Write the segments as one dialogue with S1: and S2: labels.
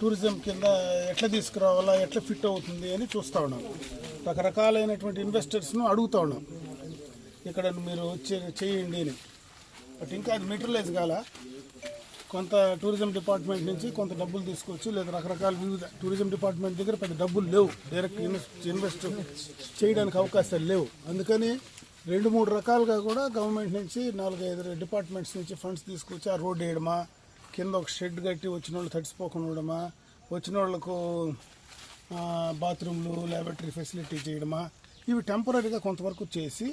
S1: Tourism కింద ఎట్లా తీసుకురావాలా ఎట్లా ఫిట్ అవుతుంది అని చూస్తూ ఉన్నాం. రకరకాలైనటువంటి ఇన్వెస్టర్స్ను అడుగుతూ ఉన్నాం. ఇక్కడ మీరు వచ్చి చేయండి అని. బట్ ఇంకా అది మెటీరియలైజ్ కాల? కొంత టూరిజం డిపార్ట్మెంట్ నుంచి కొంత డబ్బులు తీసుకొచ్చి లేదా రకరకాల వివిధ టూరిజం డిపార్ట్మెంట్ దగ్గర పెద్ద డబ్బులు లేవు. డైరెక్ట్ ఇన్వెస్ట్ ఇన్వెస్ట్ చేయడానికి అవకాశాలు లేవు. అందుకని రెండు మూడు రకాలుగా కూడా గవర్నమెంట్ నుంచి నాలుగైదు డిపార్ట్మెంట్స్ నుంచి ఫండ్స్ తీసుకొచ్చి ఆ రోడ్ వేయడమా కింద ఒక షెడ్ కట్టి వచ్చిన వాళ్ళు తడిసిపోకుండా ఉండడమా వచ్చిన వాళ్ళకు బాత్రూమ్లు ల్యాబొరేటరీ ఫెసిలిటీ చేయడమా? ఇవి టెంపరీగా కొంతవరకు చేసి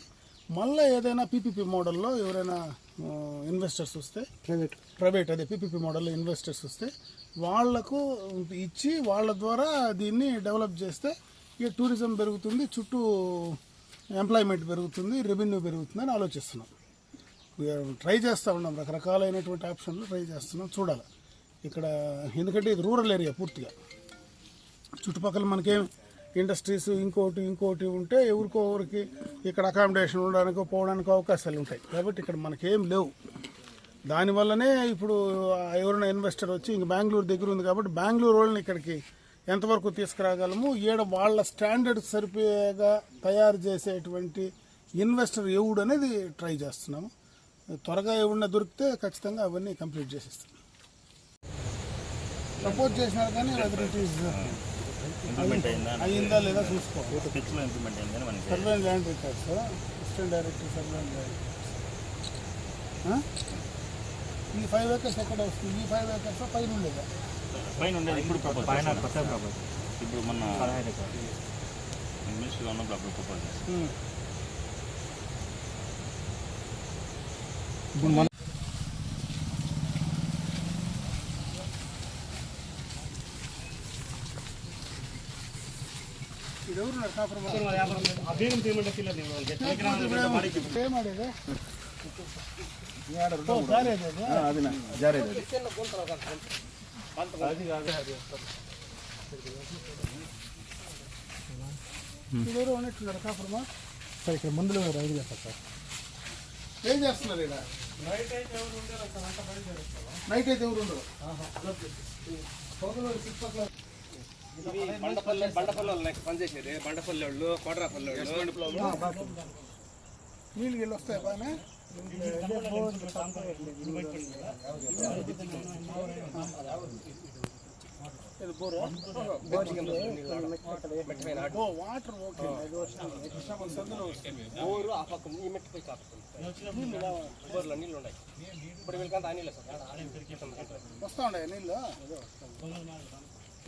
S1: మళ్ళీ ఏదైనా పీపీపీ మోడల్లో ఎవరైనా ఇన్వెస్టర్స్ వస్తే ప్రైవేట్ ప్రైవేట్ అదే పీపీపీ మోడల్లో ఇన్వెస్టర్స్ వస్తే వాళ్ళకు ఇచ్చి వాళ్ళ ద్వారా దీన్ని డెవలప్ చేస్తే ఇక టూరిజం పెరుగుతుంది చుట్టూ ఎంప్లాయ్మెంట్ పెరుగుతుంది రెవెన్యూ పెరుగుతుంది అని ఆలోచిస్తున్నాం. ట్రై చేస్తూ ఉన్నాం రకరకాలైనటువంటి ఆప్షన్లు ట్రై చేస్తున్నాం చూడాలి. ఇక్కడ ఎందుకంటే ఇది రూరల్ ఏరియా పూర్తిగా. చుట్టుపక్కల మనకేం ఇండస్ట్రీస్ ఇంకోటి ఇంకోటి ఉంటే ఎవరికో ఎవరికి ఇక్కడ అకామిడేషన్ ఉండడానికో పోవడానికి అవకాశాలు ఉంటాయి. కాబట్టి ఇక్కడ మనకేం లేవు. దానివల్లనే ఇప్పుడు ఎవరైనా ఇన్వెస్టర్ వచ్చి ఇంక బెంగళూరు దగ్గర ఉంది కాబట్టి బెంగళూరు వాళ్ళని ఇక్కడికి ఎంతవరకు తీసుకురాగలము? ఈడ వాళ్ళ స్టాండర్డ్ సరిపోయేగా తయారు చేసేటువంటి ఇన్వెస్టర్ ఎవడు అనేది ట్రై చేస్తున్నాము. త్వరగా ఎవడన్నా దొరికితే ఖచ్చితంగా అవన్నీ కంప్లీట్ చేసేస్తాం. సపోర్ట్ చేసినారు కానీ వెదర్ ఇట్ ఈస్ అయ్యిందా లేదా చూసుకో
S2: స్కెచ్లో ఇంప్లిమెంట్ అయిందని మనకి
S1: survey and land records assistant director survey and land ఈ ఫైవ్ ఏకర్స్ ఎక్కడ వస్తుంది? ఈ ఫైవ్ ఏకర్స్ పైన ఉండేదా?
S2: పైన ఉండేది ఇప్పుడు ప్రపోజ్ పైన ఇప్పుడు మన మినిస్టర్గా ఉన్నప్పుడు అప్పుడు ప్రపోజ్ చేస్తాం
S1: ఉమ్. ఇది ఎవరున్నారు కాపురం ఏం ఆడేది? ఓ, జారేది అది? ఇది ఎవరు ఉన్నట్టున్నారు కాపురమా
S3: సార్ ఇక్కడ మందులు రైతు చేస్తారు సార్
S1: ఏం చేస్తున్నారు ఇక్కడ నైట్ అయితే ఎవరు ఉండరు
S4: బండపల్లి బండపల్లి వాళ్ళు నాకు పనిచేసేది బండపల్లి వాళ్ళు. కోటరాపల్లి వాళ్ళు
S1: నీళ్ళు గిళ్ళు వస్తాయి బాగానే? ఇది బోరు ఓ వాటర్ ఓకే సందులో వస్తుంది
S4: ఊరు ఆ పక్క ఈ మెట్టు పోయి కాపుతుంది ఊర్లో నీళ్ళు ఉన్నాయి ఇప్పుడు వీళ్ళకంతా ఆ నీళ్ళు సార్
S1: వస్తా ఉన్నాయి నీళ్ళు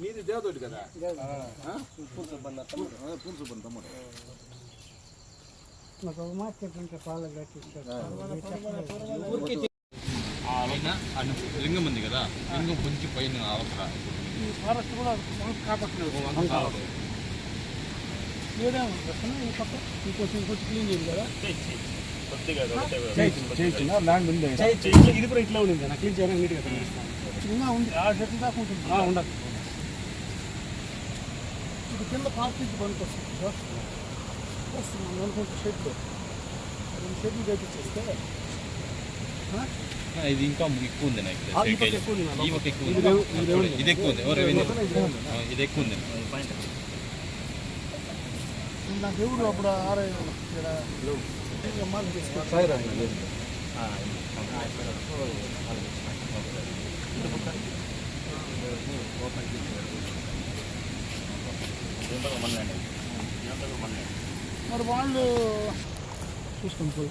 S4: మీది దేవతోటి కదా
S3: నాకు ఒక మాట చెప్పింటే పాలు కట్టిస్తారు
S5: లింగం ఉంది కదా లింగం కొంచెం పైన అవసరం
S1: ఈ ఫారెస్ట్ కూడా కాపాడుతున్నారు ఏదేమో ప్రశ్న ఈ పక్క ఇంకొంచెం ఇంకొంచెం క్లీన్ చేయాలి కదా
S2: కొద్దిగా ఒకటే
S3: ల్యాండ్ ఉంది ఇది కూడా ఇట్లా ఉంది నాకు క్లీన్ చేయడానికి నీట్గా కనిపిస్తాను
S1: చిన్న ఉంది ఆ చెట్టు దాకా ఉంటుంది
S3: ఉండదు
S1: ఇది కింద పార్కింగ్ బంక్ వస్తుంది సార్ వస్తుంది మనం అనుకుంటే షెడ్ రెండు షెడ్లు కట్టించేస్తే
S5: ఇది ఇంకా ఎక్కువ ఉంది నాకు
S3: ఈ ఎక్కువ ఇది
S5: ఎక్కువ ఉంది రెవెన్యూ ఇది ఎక్కువ ఉంది
S1: నాకు ఎవరు అప్పుడు
S2: మన్నండి
S1: మరి వాళ్ళు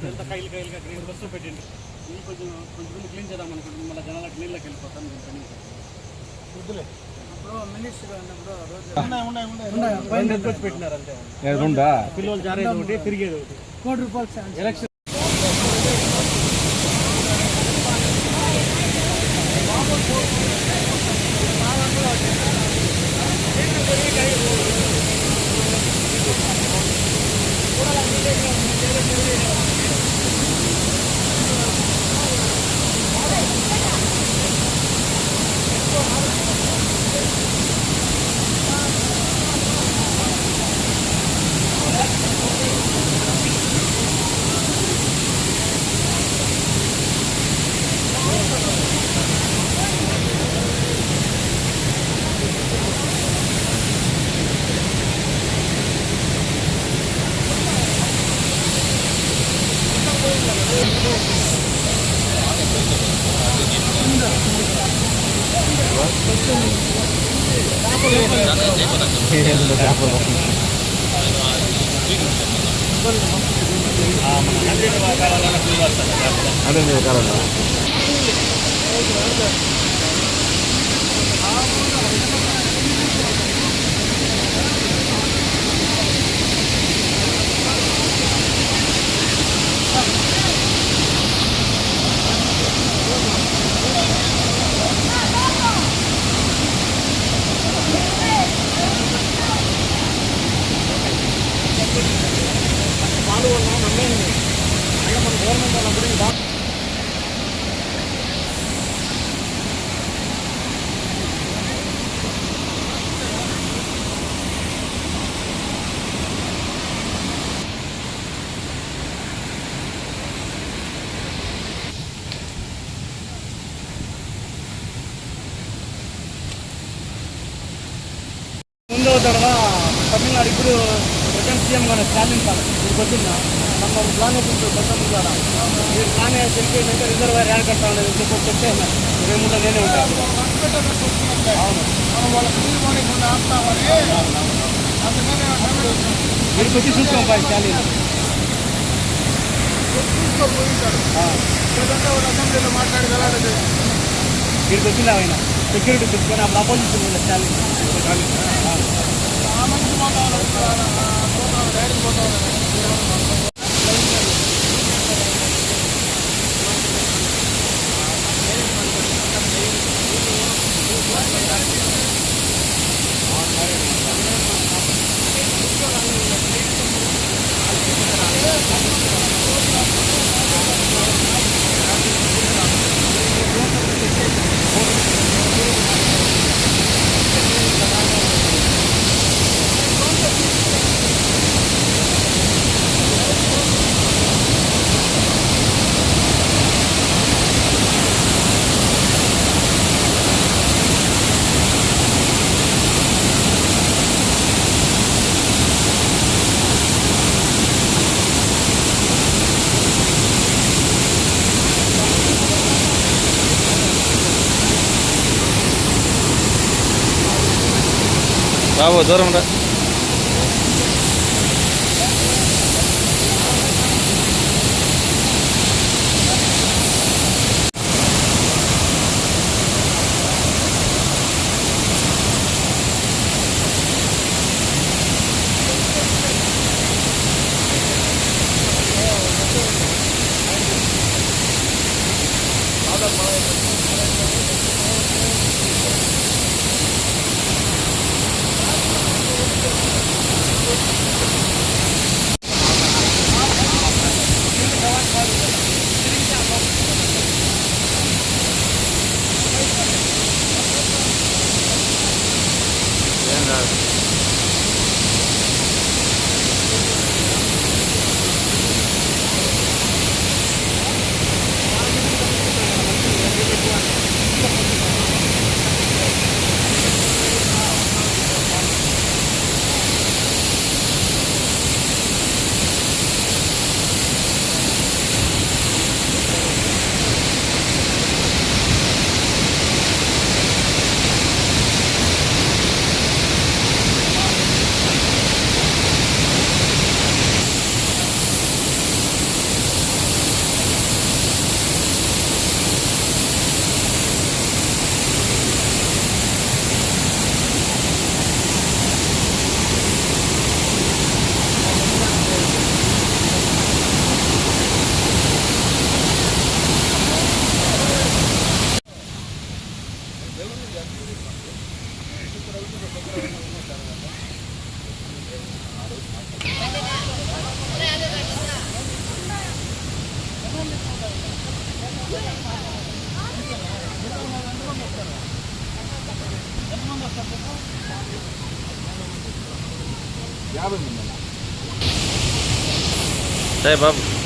S3: ఎంత కైలు కైలుగా గ్రీన్ బస్సు పెట్టింది ఇది కొంచెం కొంచెం క్లీన్ చేద్దాం అనుకుంటుంది మళ్ళీ జనాలకు నీళ్ళకి వెళ్ళిపోతాం నేను పని
S1: వద్దులే.
S3: పిల్లలు జారేది ఒకటి తిరిగేది ఒకటి.
S1: కోటి రూపాయలు
S3: ఎలక్షన్ అదే మీరు కదా கவர்மெண்ட் நான் முடியுதா ಮುಂದೆ ಹೋದಾಡೋಣ ತಮಿಳ್ನಾಡು ಇಬ್ಬರು స్టాలిన్ సార్ ఇప్పుడు వచ్చిందా ನಮ್ಮ ಪ್ಲಾನ್ ಇತ್ತು ಬಸವನಗುಡ ఈ ప్లాన్ తెలిపోయిందంటే రిజర్వాయర్ యాడ్ కడతా ఉండేది చెప్పి చెప్తే రేముండా నేనే ఉంటాను
S1: మనం వాళ్ళకి నీళ్ళు పోనీయకుండా ఆపుతామని అందుకని
S3: వీడికి వచ్చి చూసుకోం బాయ్ స్టాలిన్
S1: చూసుకోపోయింటాడు లేదంటే వాళ్ళు అసెంబ్లీలో మాట్లాడి వెళ్ళాలి
S3: వీడికి వచ్చింది ఆయన సెక్యూరిటీ తీసుకొని అప్పుడు అపోజిషన్ ఉండే స్టాలిన్
S5: வேடம் போட்டவங்க આવો ધોરણ Até, vamos.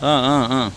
S5: 嗯嗯
S6: 嗯。